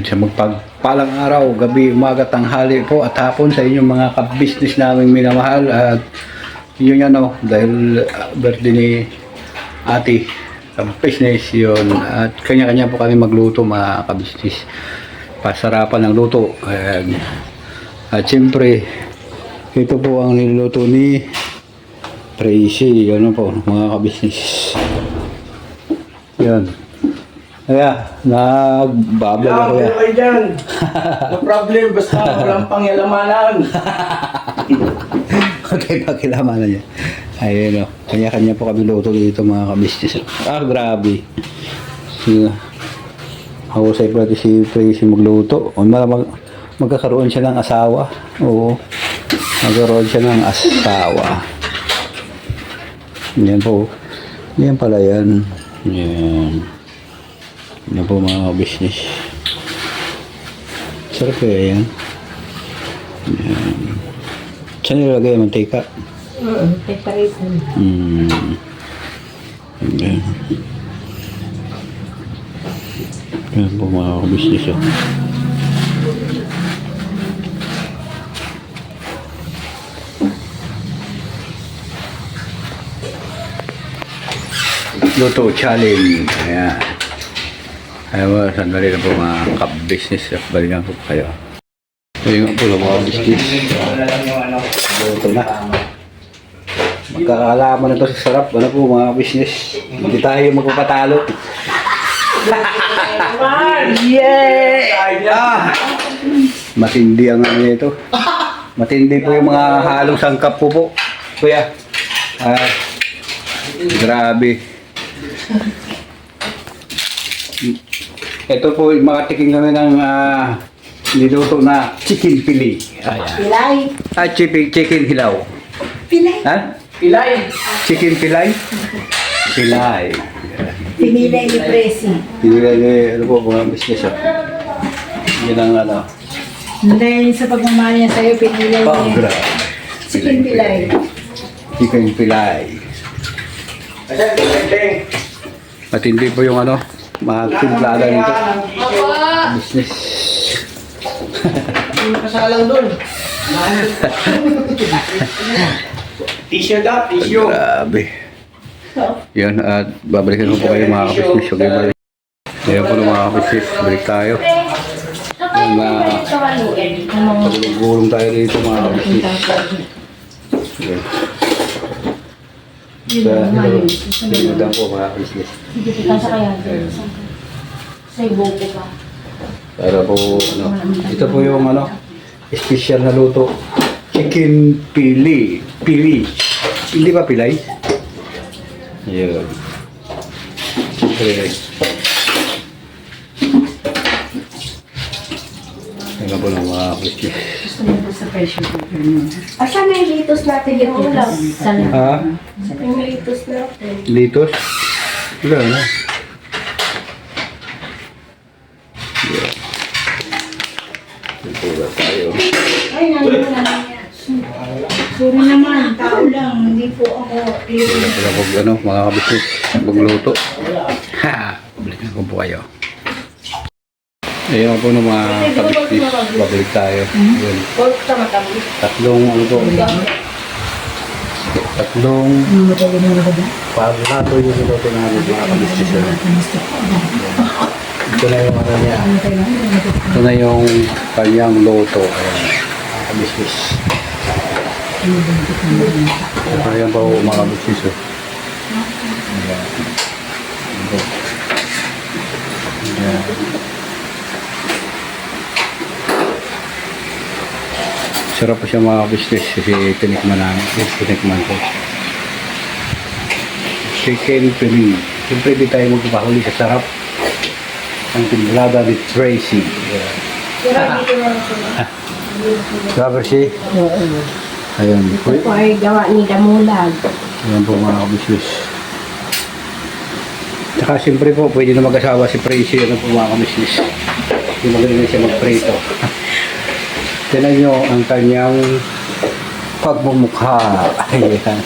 Ayun siya. Magpagpalang araw, gabi, umaga, tanghali po at hapon sa inyong mga ka-business naming minamahal. At yun yan o, dahil uh, birthday ni ate ka-business yun. At kanya-kanya po kami magluto mga ka-business. Pasarapan ng luto. Ayan. at siyempre ito po ang niluluto ni Tracy. Ano po mga ka-business. Yan kaya nagbablog ako yan okay dyan. No problem, basta walang pangyalamanan. Okay, pakilamanan niya. Ayun o. Kanya-kanya po kami luto dito mga kabisnes. Ah, grabe. Sige. Husay pala si Tracy magluto. O, mag magkakaroon siya ng asawa. Oo. Magkakaroon siya ng asawa. Yan po. Yan pala yan. Yan. Yan po mga business. Sarap kaya yan. Yan. Saan nilagay ang mantika? Oo, preparation. Hmm. Yan. Yan po mga kabisnes. oh. Luto challenge. Ayan. Ayaw mo, sandali na po mga kabisnes. Balikan ko kayo. Ayun nga po mga lang yung ano. Luto na. Magkakalaman na to sa sarap. Ano po mga business? Hindi tayo magpapatalo. Yay! Ah! Matindi ang ano nito. Matindi po yung mga halong sangkap po po. Kuya. Ah, grabe. Ito po, makatiking kami ng ah, niluto na chicken pili. Ayan. Pilay. Ah, chicken, chicken hilaw. Pilay. Ha? Ilay! Chicken pilay? Pilay. Pinilay ni Presi. Pinili ni, ano po, mga business. Oh. Yan ang ano. Dahil sa pagmamahal niya sa'yo, pinilay Oh, niya. grabe. Chicken pilay. Chicken pilay. Hindi po yung ano, mga timplada nito. Business. Kasalang doon. Tissue daw, tissue. Grabe. Yan, at babalikan ko po kayo mga. Okay, balik. Ayan po ng mga kapisnis. Balik tayo. Yung mga pagulong tayo dito mga kapisnis. Okay. Sa, sinundan po mga kapisnis. Kasa kaya doon. Sa ibuko pa. Para po, ano, ito po yung ano, special na luto. Chicken pili. Pili. Hindi ba pilay? Yun. Siyempre, Tingnan po ng mga Christian. Mo ba sa pressure cooker mo? Asan na yung litos natin yung ulam? Sa Ha? Yung litos natin. Litos? Wala na. Yeah. Ito na tayo. Ay, nandun na lang yan. Sorry naman, tao lang. Hindi po ako. Wala pala pag ano, mga kabisnes, magluto. Ha! Balikan ko po kayo. Ayun po ng mga kabisnes, babalik tayo. Yun. Tatlong ano po, tatlong paglato yung niluto namin mga kabisnes. Ito na yung ano niya. Ito na yung kanyang loto. Ayan, kabisnes. Ayan po mga kabisnes. oh. Ayan. Ito. Ayan. Sarap po siya mga business kasi tinikman namin. Tinikman ko. Chicken pili. Siyempre di tayo magpapahuli sa sarap. Ang timblada ni Tracy. Yeah. Grabe si. Ayan. Ito ay gawa ni Damulag. Ayan po mga business. Tsaka siyempre po, pwede na mag-asawa si Tracy. Ano po mga business. Hindi magaling na siya mag-prito. Tinan nyo ang kanyang pagmumukha. Ayan.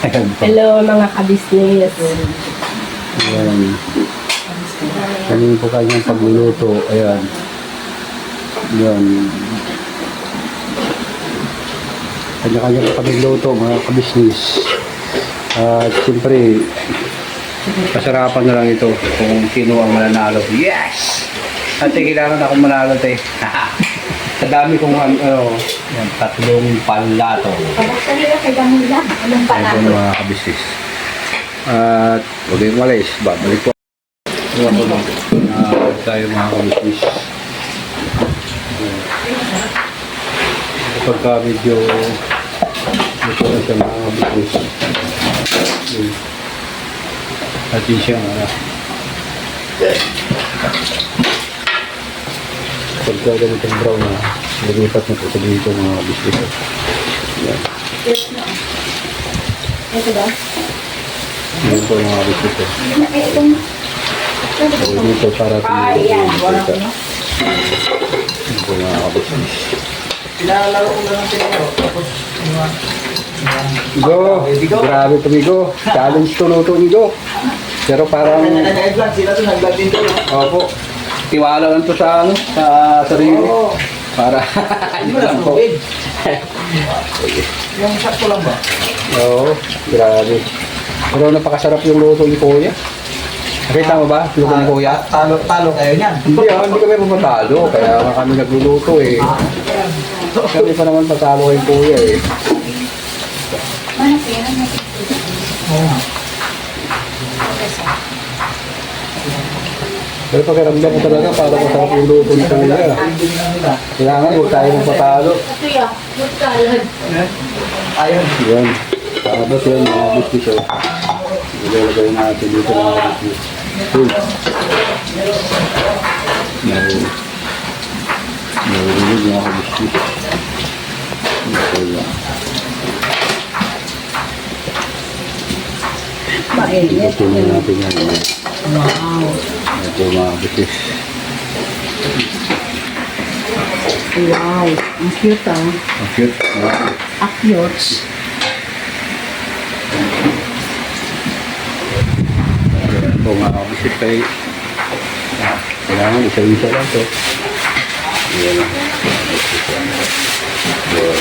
Ayan po. Hello mga kabisnes. Ayan. Kanina po kanyang pagluluto. Ayan. Yun. Kanya-kanya pa kami luto, mga kabisnis. At siyempre, pasarapan na lang ito kung sino ang mananalo. Yes! Ate, kailangan akong manalo, te. Sa dami kong ano, yan, tatlong panlato. Pabuksan nila kay Damula. Anong Ito panalo? mga kabisnis. At huwag kayong malis, babalik po. Iwan ko lang. Uh, tayo mga kabisnis. Pagka medyo ito na siya mga kabisnis. Yun. Atin siya ano. Pagka ganito ang brown na, lumipat na po sa dito mga kabisnis. Yan. Ito ba? Yan po mga itong... So, dito para Ah, yan. Wala ko na. Yan po mga kabisnis. Pinalalaro ko lang ang tinero. Tapos, iwan. Go! Grabe to Migo. Challenge to luto ni Go. Pero parang. Sila doon, nag-vlog din doon. opo, tiwala lang to sa ano, sa sarili. Oo. Para, Hindi lang po. Yung sakto lang ba? Oo, grabe. Pero napakasarap yung luto ni Kuya. Nakita mo ba, luto ni Kuya? Talo, talo kayo niyan. Hindi ah, hindi kami pumatalo. Kaya nga kami nagluluto eh. Kami pa naman patalo kay Kuya eh. Ano? Oo Pero pakiramdam ko talaga para masarap yung luto ni Kuya. Kailangan huwag tayo magpatalo. Ito ya. Magkalad. Ayun. Yan. Tapos yan, mga biscuits. Oh. Ilalagay natin dito mga biscuits. Uy. Nahulog. Nahulog mga biscuits. Ito yan. Mainit. Ito na natin yan. Wow. Ito mga biscuits. Wow. Ang cute ah. Ang cute. Mga Akyot. Ito mga biscuits kay Ah, kailangan isa-isa lang to. Yan. Yan.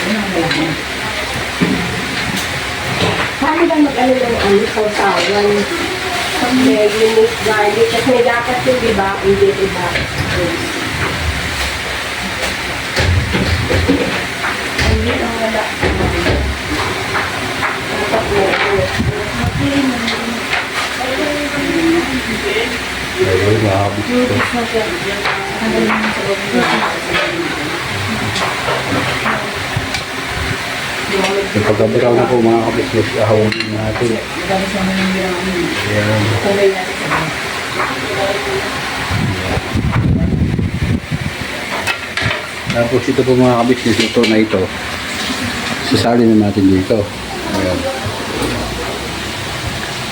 Paano ba mag-ano ng ano, sausawan? May unique garlic. Kasi may dapat yung iba, hindi iba. Hindi ang wala. Dapat may Ayun, mga biscuits. Yung pagkabiraw na po mga kabisnes, ahawin natin. Ayan. Tapos ito po mga kabisnes, ito na ito. Sasali na natin dito. Ayan.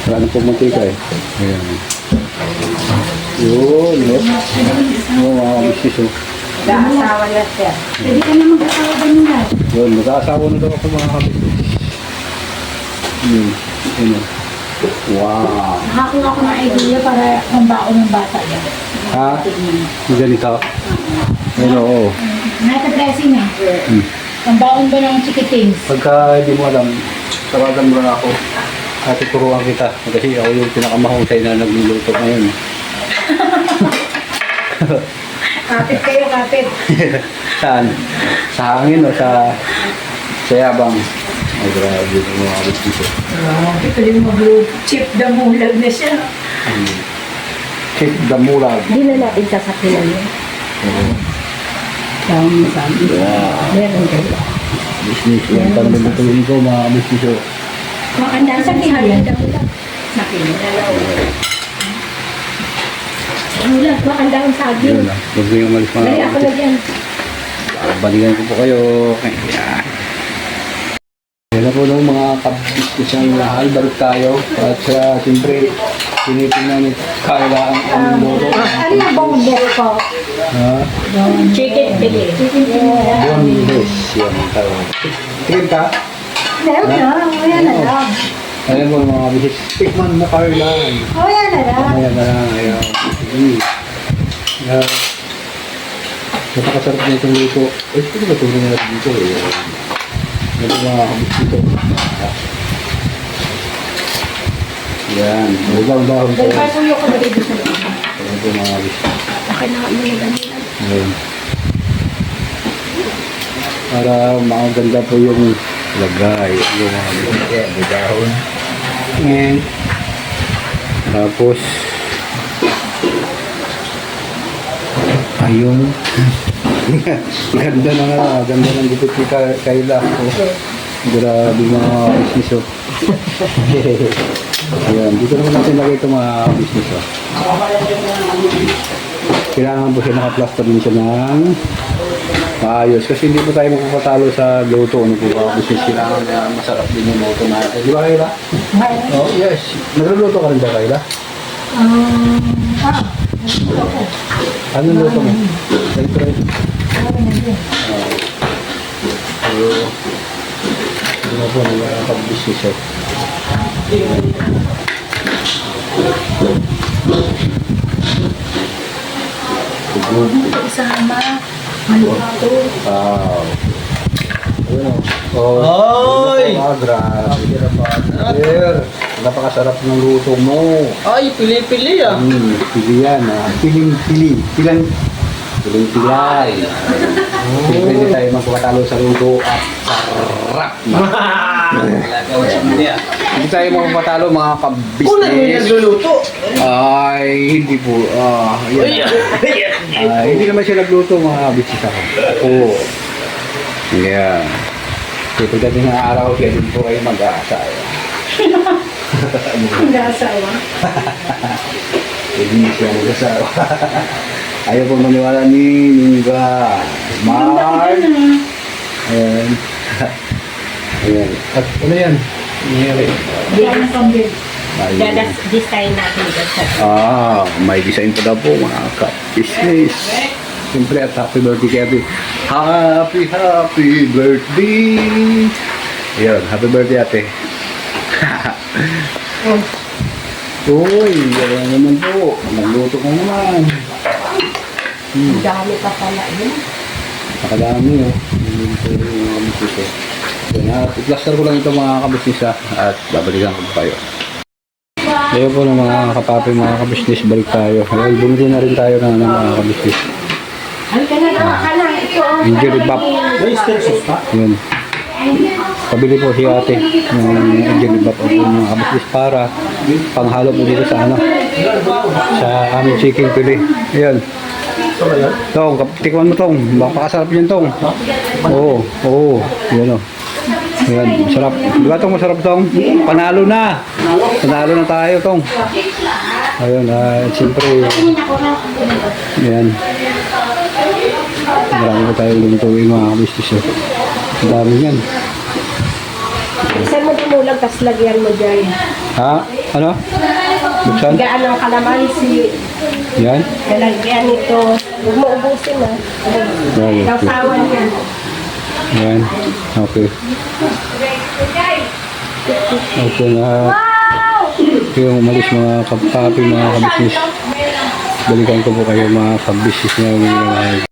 Wala na po mantika eh. Ayan. Yun, yun. Mga kabisnes. Gaasawa na siya. Pwede ka na mag-asawa ba nila? Yun, mag-aasawa na daw ako mga kabisnes. Yun, yun. Wow. Nakakuha ko ng idea para pambaon ng bata yan. Ha? Yung ganito? Ayun, oo. Nata-dressing eh. Hmm. Pambaon ba ng chikitings? Pagka hindi mo alam, tawagan mo na ako. At tuturuan kita. Kasi ako yung pinakamahusay na nagluluto ngayon. Kapit kayo, kapit. Saan? Sa hangin o sa sa yabang? Ay, grabe yung mga kapit dito. Ito yung mag-blue chip damulag na siya. Check the mulag. Hindi na natin sasakinan yun. Dami sabi. Wow. Meron kayo. Business yan. Pag nalutuin ko, mga business. Makanda sa kiyan. Nakinig. Mulag, makanda ang saging. Yun lang. Huwag yung umalis mga Dali ako na dyan. Balikan ko po kayo. Ayan. Yan na po nung mga kabisnes ng mahal. Balik tayo. At uh, siyempre, tinitingnan ni Kyla ang aming moto. Ano yung boneless ko? Ha? Chicken fillet. Chicken tinira. Boneless. Yan ang tawag. Tingin ka? Meron na. Mamaya na lang. Ayan mo mga kabisnes. Tikman mo Carla. Mamaya na lang. Ayan na lang. Ayan. Sige. Ah, napakasarap na itong luto. Eh, ito ba itong nangyari dito eh? Ito mga kabit dito. Ah. Yan. Ibang dahon po. Dahil pa po yung kapatid sa loob. Ito mga kabit. Okay na kami na ganun. Ayun. Para makaganda po yung lagay. Yung mga dahon. And, tapos, ayun. ganda na nga. Ganda ng gupit ni Ka- Kayla. Oh. Grabe mga business. Ayan, dito naman natin lagay itong mga business oh. Kailangan po siya naka-plaster din siya ng maayos. Kasi hindi po tayo magpapatalo sa luto. Ano po ba? Business kailangan na masarap din yung luto natin. Di ba Kayla? Oh, yes. Nagluluto ka rin ba Kayla? Um, ah, nandito ako. Anong luto mo? Ganito rin. Marami na din. So, hindi na po nakakapag-business eh. Siguro. Wow. Ayun o. Oh. Ay! Ah, grabe. Sir, napakasarap ng luto mo. Ay, pili-pili ah. Hmm, pili yan ah. Piling, pili. Pilang, piling pilay. Siyempre hindi tayo magpapatalo sa luto at sarap. Hindi tayo magpapatalo mga Una mo yung kabisnes. nagluluto. Ay, hindi po. Ah, yan. Ah, hindi naman siya nagluto mga bisita ko. Oo. Yeah. So, pagdating ng araw, kaya din po kayo mag-aasaya. Hindi asawa. Hindi siya mag-asawa. Ayaw po maniwala ni Ninga. Mark. Ayan. Ayan. At ano yan? Nangyari. Yan ang pambili. Ayun. Dadas design natin sa Ah, may design pa daw po mga ka-business. Siyempre at happy birthday kay. Happy, happy birthday! Ayun, happy birthday ate. Uy, yan naman po. Nagluto ka naman. Ang dami pa pala yun. Nakadami oh. Yung po yung mga Yan, at i-plaster ko lang ito mga kabisnes ha. At babalikan ko kayo. Ayun po ng mga kapapi, mga kabisnes, balik tayo. Well, bumili na rin tayo ng, ng mga kabisnes. Ay, ka na naman ka na. Ito. oh. Injury bap. Oyster sauce pa? Yun. Pabili po si ate ng injury bap o mga kabisnes para panghalo po dito sa ano sa aming chicken pili. Ayun. Tong, tikman mo tong. Baka yan tong. Oo, oo. Yan o. Ayan, masarap. Di ba tong masarap tong? Panalo na. Panalo na tayo tong. Ayun, ah, siyempre. Ayan. Marami pa tayong lutuin mga kabistis. eh. Ang dami yan. Isan mo dumulag, tapos lagyan mo dyan. Ha? Ano? Buksan? Gaan ng kalamansi. Yan? Lalagyan nito. Huwag mo ubusin ah. Yan. Sausawan yan. Yan. Okay. Okay na. Okay, yung umalis mga kapapi, mga kabisnis. Balikan ko po kayo mga kabisnis na mga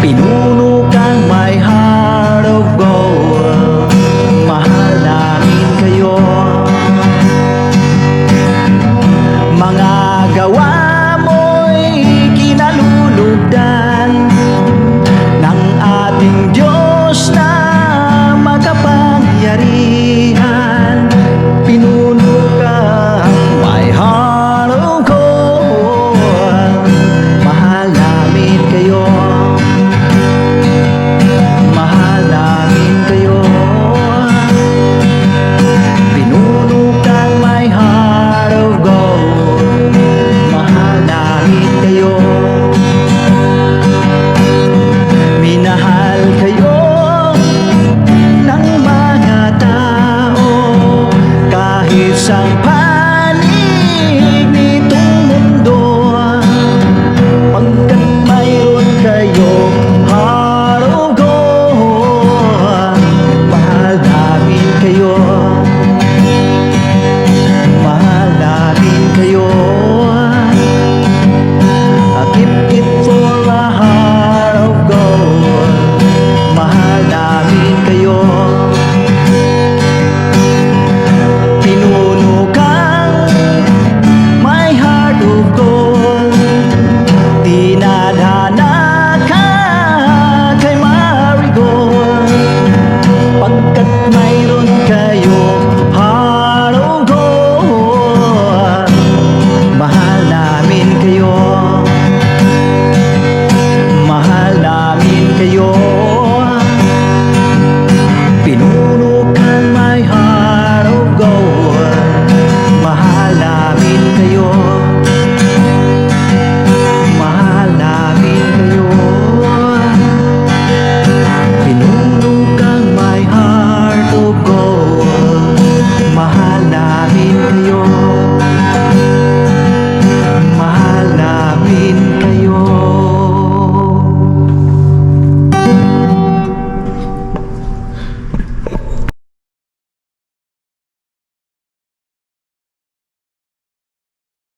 Pinuno